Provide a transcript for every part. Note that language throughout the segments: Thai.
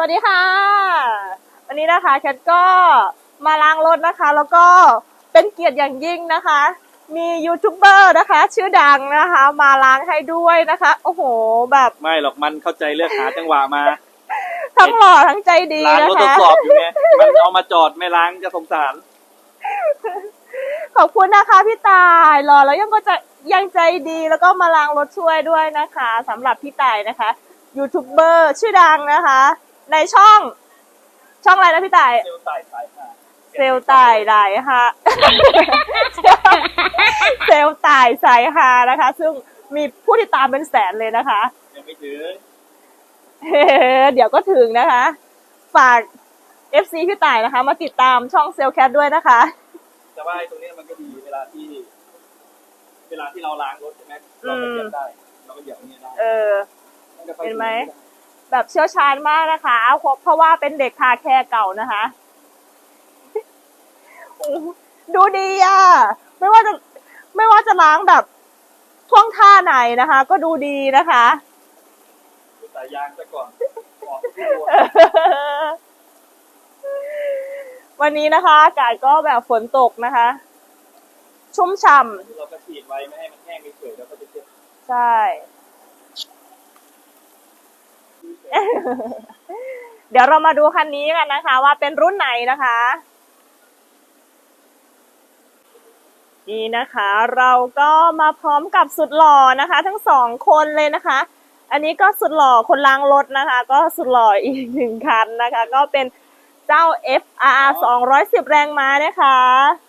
วัสดีค่ะ วันนี้นะคะแคทก็มาล้างรถนะคะ แล้วก็เป็นเกียรติอย่างยิ่งนะคะ มียูทูบเบอร์นะคะ ชื่อดังนะคะ มาล้างให้ด้วยนะคะ โอ้โหแบบไม่หรอกมันเข้าใจเลือกหาจังหวะมา ทั้งหล่อทั้งใจดีล้างนะรถทดคะ สอบอยู่ไงมันเอามาจอดไม่ล้างจะสงสาร ขอบคุณนะคะพี่ตายหล่อแล้วยังก็จะยังใจดีแล้วก็มาล้างรถช่วยด้วยนะคะสำหรับพี่ตายนะคะยูทูบเบอร์ชื่อดังนะคะ ในช่อง ช่องอะไรนะพี่ตาย เซลล์ตายสายห้าเซลล์ตายไหลฮะ เซลล์ตายสายฮานะคะ ซึ่งมีผู้ติดตามเป็นแสนเลยนะคะ ยังไม่ถึงเดี๋ยวก็ถึงนะคะ ฝาก FC พี่ต่ายนะคะ มาติดตามช่องเซลล์แคทด้วยนะคะ แต่ว่าไอ้ตรงเนี้ยมันก็ดีเวลาที่ เวลาที่เราล้างรถใช่ไหมเราก็เหยียบได้ เราก็เหยียบตรงนี้ได้เออนก็ค่อยเห็นไหม แบบเชี่ยวชาญมากนะคะเพราะเพราะว่าเป็นเด็กคาแคร์เก่านะคะ ดูดีอะ ไม่ว่าจะไม่ว่าจะล้างแบบท่วงท่าไหนนะคะ ก็ดูดีนะคะดูสายยางซะก่อนออกทุกตัววันนี้นะคะอากาศก็แบบฝนตกนะคะ ชุ่มฉ่เราก็ฉีดไว้ไม่ให้มันแห้งเฉยๆแล้วก็จะเจ็บำใช่ เดี๋ยวเรามาดูคันนี้กันนะคะ ว่าเป็นรุ่นไหนนะคะ นี่นะคะ เราก็มาพร้อมกับสุดหล่อนะคะ ทั้งสองคนเลยนะคะ อันนี้ก็สุดหล่อคนล้างรถนะคะ ก็สุดหล่ออีกหนึ่งคันนะคะ ก็เป็นเจ้า FR 210 แรงม้านะคะ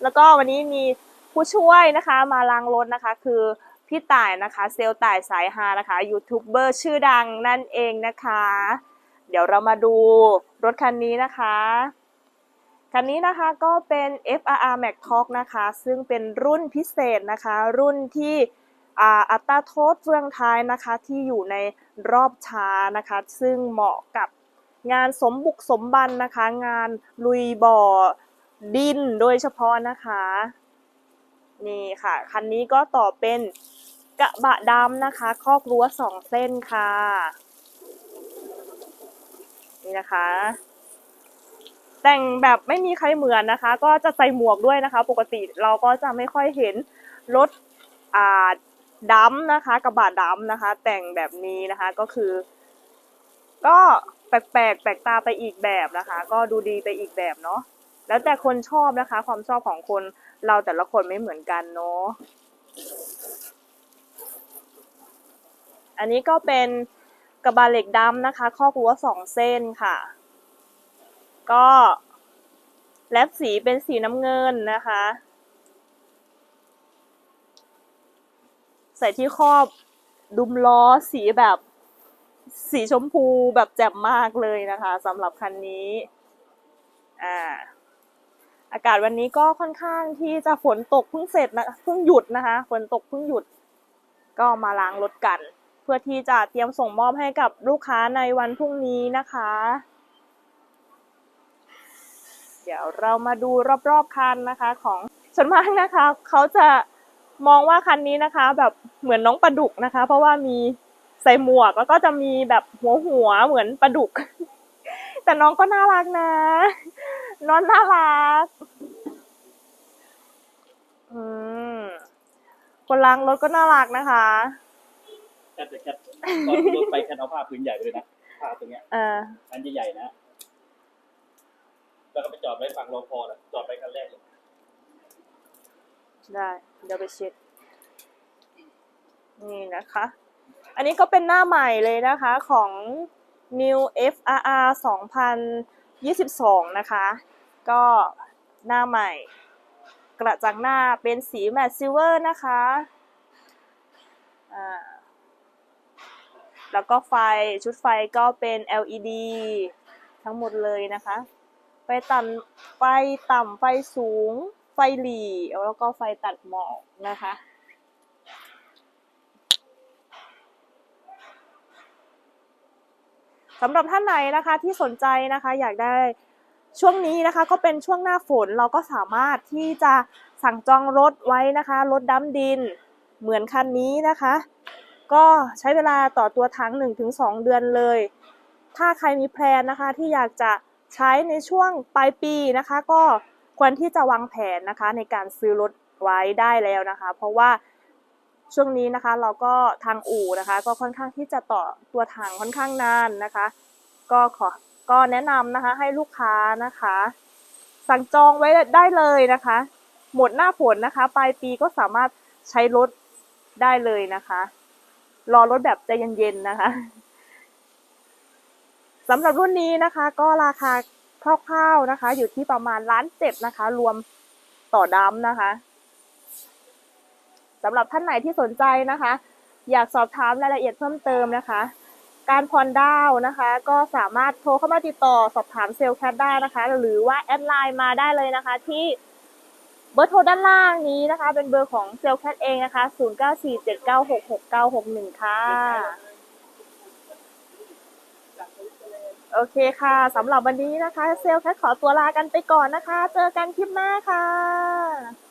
แล้วก็วันนี้มีผู้ช่วยนะคะ มาล้างรถนะคะ คือ พี่ต่ายนะคะ เซลต่ายสายฮานะคะยูทูบเบอร์ชื่อดังนั่นเองนะคะ เดี๋ยวเรามาดูรถคันนี้นะคะ คันนี้นะคะก็เป็น FRR Max Talk นะคะ ซึ่งเป็นรุ่นพิเศษนะคะ รุ่นที่อัตราโทษเฟืองท้ายนะคะที่อยู่ในรอบช้านะคะ ซึ่งเหมาะกับงานสมบุกสมบันนะคะ งานลุยบ่อดินโดยเฉพาะนะคะ นี่ค่ะ คันนี้ก็ต่อเป็น กระบะดำนะคะ คอกรั้วสองเส้นค่ะ นี่นะคะ แต่งแบบไม่มีใครเหมือนนะคะ ก็จะใส่หมวกด้วยนะคะ ปกติเราก็จะไม่ค่อยเห็นรถอ่าดัมนะคะกระบะดัมนะคะ แต่งแบบนี้นะคะก็คือ ก็แปลกๆแปลกตาไปอีกแบบนะคะ ก็ดูดีไปอีกแบบเนาะแล้วแต่คนชอบนะคะ ความชอบของคนเราแต่ละคนไม่เหมือนกันเนาะ อันนี้ก็เป็นกระบะเหล็กดำนะคะ ข้อกรั้วสองเส้นค่ะ ก็แลบสีเป็นสีน้ำเงินนะคะ ใส่ที่ครอบดุมล้อสีแบบสีชมพูแบบแจ่มมากเลยนะคะสำหรับคันนี้ อ่า อากาศวันนี้ก็ค่อนข้างที่จะฝนตกเพิ่งเสร็จนะเพิ่งหยุดนะคะ ฝนตกเพิ่งหยุด ก็มาล้างรถกัน พื่อที่จะเตรียมส่งมอบให้กับลูกค้าในวันพรุ่งนี้นะคะ เดี๋ยวเรามาดูรอบๆคันนะคะ ของส่วนมากนะคะเขาจะมองว่าคันนี้นะคะ แบบเหมือนน้องปลาดุกนะคะ เพราะว่ามีใส่หมวกแล้วก็จะมีแบบหัวหัวเหมือนปลาดุก แต่น้องก็น่ารักนะ น้องน่ารักอืมคนล้างรถก็น่ารักนะคะ แค่แต่แค่ตอนรถไปแค่เอาผ้าผืนใหญ่ไปเลยนะผ้าตรงเนี้ยเอออันใหญ่ๆนะแล้วก็ไปจอดไว้ฝั่งรอพอแหละจอดไปคันแรกเลยได้เดี๋ยวไปเช็ดนี่นะคะ อันนี้ก็เป็นหน้าใหม่เลยนะคะของ New FRR 2022 นะคะ ก็หน้าใหม่ กระจังหน้าเป็นสีแมตต์ซิลเวอร์นะคะ อ่า แล้วก็ไฟชุดไฟก็เป็น LED ทั้งหมดเลยนะคะ ไฟต่ำไฟต่ำไฟสูง ไฟหลีแล้วก็ไฟตัดหมอกนะคะสำหรับท่านไหนนะคะที่สนใจนะคะอยากได้ช่วงนี้นะคะก็เป็นช่วงหน้าฝนเราก็สามารถที่จะสั่งจองรถไว้นะคะ รถดำดินเหมือนคันนี้นะคะ ก็ใช้เวลาต่อตัวทั้ง1-2 เดือนเลย ถ้าใครมีแพลนนะคะที่อยากจะใช้ในช่วงปลายปีนะคะ ก็ควรที่จะวางแผนนะคะ ในการซื้อรถไว้ได้แล้วนะคะ เพราะว่าช่วงนี้นะคะเราก็ทางอู่นะคะ ก็ค่อนข้างที่จะต่อตัวถังค่อนข้างนานนะคะ ก็ขอก็แนะนำนะคะให้ลูกค้านะคะ สั่งจองไว้ได้เลยนะคะ หมดหน้าฝนนะคะ ปลายปีก็สามารถใช้รถได้เลยนะคะ รอรถแบบใจเย็นๆนะคะสำหรับรุ่นนี้นะคะ ก็ราคาคร่าวๆนะคะ อยู่ที่ประมาณล้านเจ็ดนะคะ รวมต่อดัมนะคะสำหรับท่านไหนที่สนใจนะคะ อยากสอบถามรายละเอียดเพิ่มเติมนะคะ การผ่อนดาวน์นะคะ ก็สามารถโทรเข้ามาติดต่อสอบถามเซลล์แคทได้นะคะ หรือว่าแอดไลน์มาได้เลยนะคะที่ เบอร์โทรด้านล่างนี้นะคะ เป็นเบอร์ของเซลแคทเองนะคะ 0947966961 ค่ะ โอเคค่ะสำหรับวันนี้นะคะ เซลแคทขอตัวลากันไปก่อนนะคะ เจอกันคลิปหน้าค่ะ